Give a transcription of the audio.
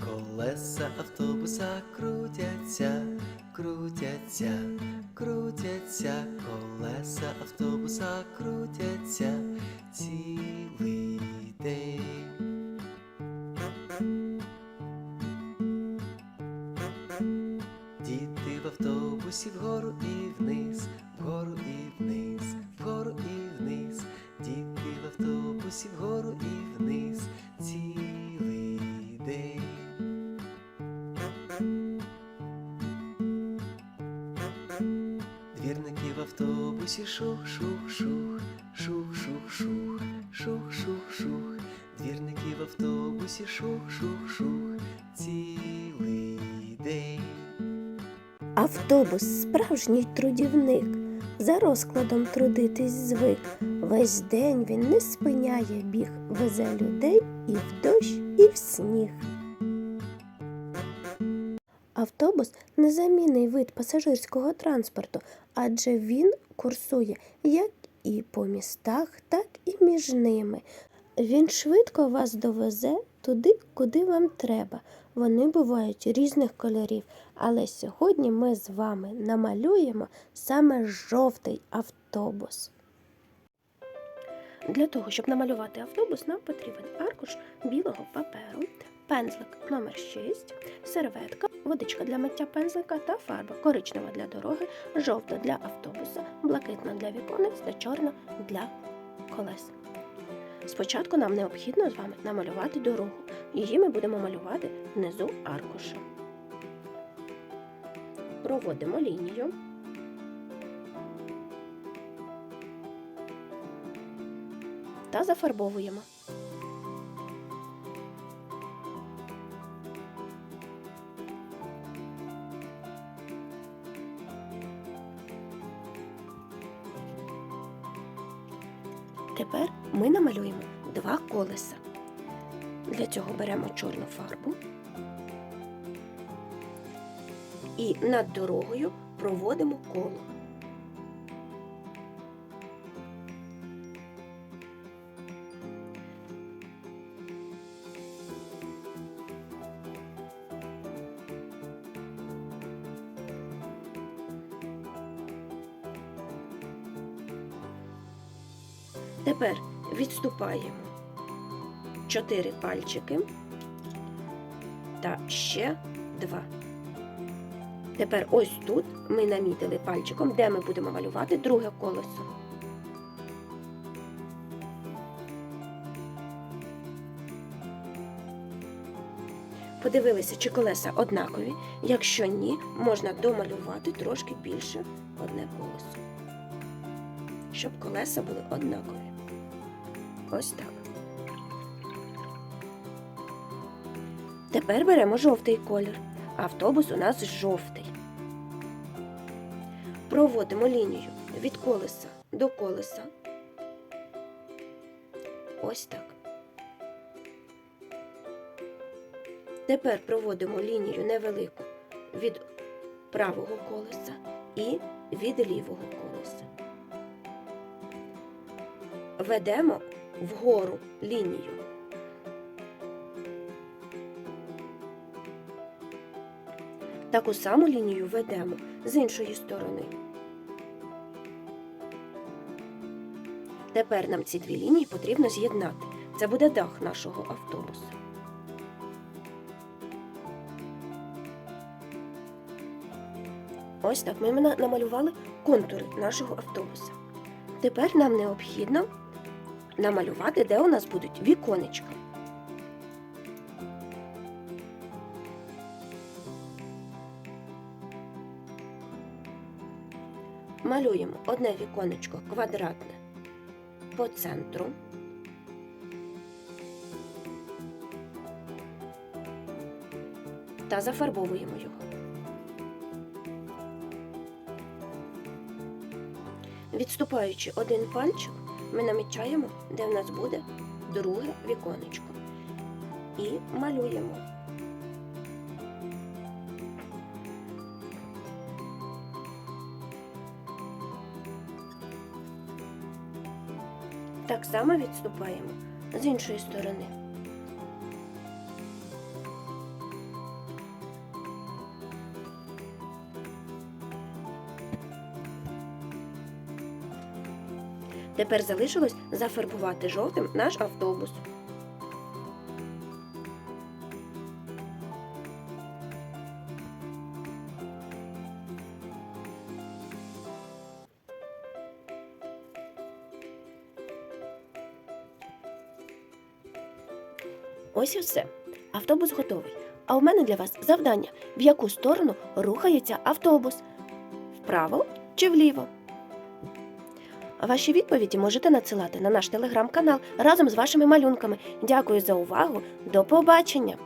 Колеса автобуса крутяться, крутяться, крутяться, колеса автобуса крутяться цілий день. Діти в автобусі вгору і вниз, автобусі шух-шух-шух, шух-шух-шух, шух-шух-шух, двірники в автобусі шух-шух-шух, цілий день. Автобус справжній трудівник, за розкладом трудитись звик. Весь день він не спиняє біг, везе людей і в дощ, і в сніг. Автобус незамінний вид пасажирського транспорту, адже він курсує як і по містах, так і між ними. Він швидко вас довезе туди, куди вам треба. Вони бувають різних кольорів, але сьогодні ми з вами намалюємо саме жовтий автобус. Для того, щоб намалювати автобус, нам потрібен аркуш білого паперу, пензлик номер 6, серветка, водичка для миття пензлика та фарба коричнева для дороги, жовта для автобуса, блакитна для віконець та чорна для колес. Спочатку нам необхідно з вами намалювати дорогу. Її ми будемо малювати внизу аркуша. Проводимо лінію. Та зафарбовуємо. Тепер ми намалюємо два колеса. Для цього беремо чорну фарбу і над дорогою проводимо коло. Тепер відступаємо чотири пальчики та ще два. Тепер ось тут ми намітили пальчиком, де ми будемо малювати друге колесо. Подивилися, чи колеса однакові. Якщо ні, можна домалювати трошки більше одне колесо, щоб колеса були однакові. Ось так. Тепер беремо жовтий колір. Автобус у нас жовтий. Проводимо лінію від колеса до колеса. Ось так. Тепер проводимо лінію невелику від правого колеса і від лівого колеса. Ведемо вгору лінію. Таку саму лінію ведемо з іншої сторони. Тепер нам ці дві лінії потрібно з'єднати. Це буде дах нашого автобусу. Ось так ми намалювали контури нашого автобуса. Тепер нам необхідно намалювати, де у нас будуть віконечка. Малюємо одне віконечко квадратне по центру. Та зафарбовуємо його. Відступаючи один пальчик, ми намічаємо, де в нас буде друге віконечко. І малюємо. Так само відступаємо з іншої сторони. Тепер залишилось зафарбувати жовтим наш автобус. Ось і все. Автобус готовий. А у мене для вас завдання, в яку сторону рухається автобус: вправо чи вліво. Ваші відповіді можете надсилати на наш телеграм-канал разом з вашими малюнками. Дякую за увагу. До побачення!